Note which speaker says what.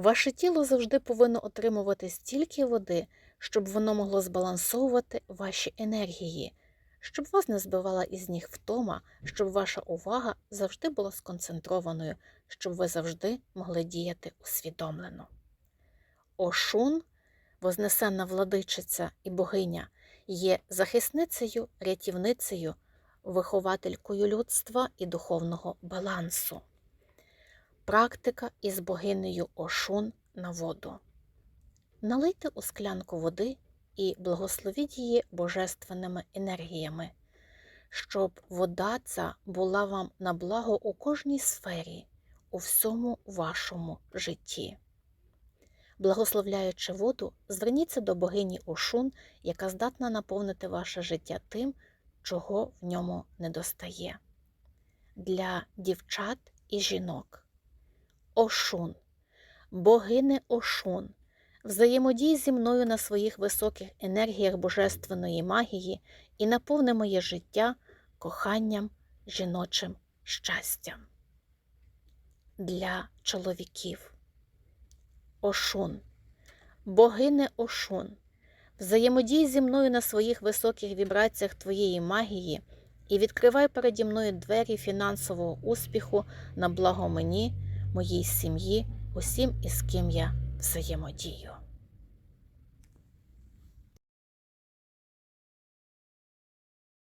Speaker 1: Ваше тіло завжди повинно отримувати стільки води, щоб воно могло збалансовувати ваші енергії, щоб вас не збивала із ніг втома, щоб ваша увага завжди була сконцентрованою, щоб ви завжди могли діяти усвідомлено. Ошун, вознесенна владичиця і богиня, є захисницею, рятівницею, вихователькою людства і духовного балансу. Практика із богинею Ошун на воду. Налийте у склянку води і благословіть її божественними енергіями, щоб вода ця була вам на благо у кожній сфері, у всьому вашому житті. Благословляючи воду, зверніться до богині Ошун, яка здатна наповнити ваше життя тим, чого в ньому недостає. Для дівчат і жінок. Ошун, богине Ошун, взаємодій зі мною на своїх високих енергіях божественної магії і наповни моє життя коханням, жіночим щастям. Для чоловіків. Ошун, богине Ошун, взаємодій зі мною на своїх високих вібраціях твоєї магії і відкривай переді мною двері фінансового успіху на благо мені, моїй сім'ї, усім, із ким я взаємодію.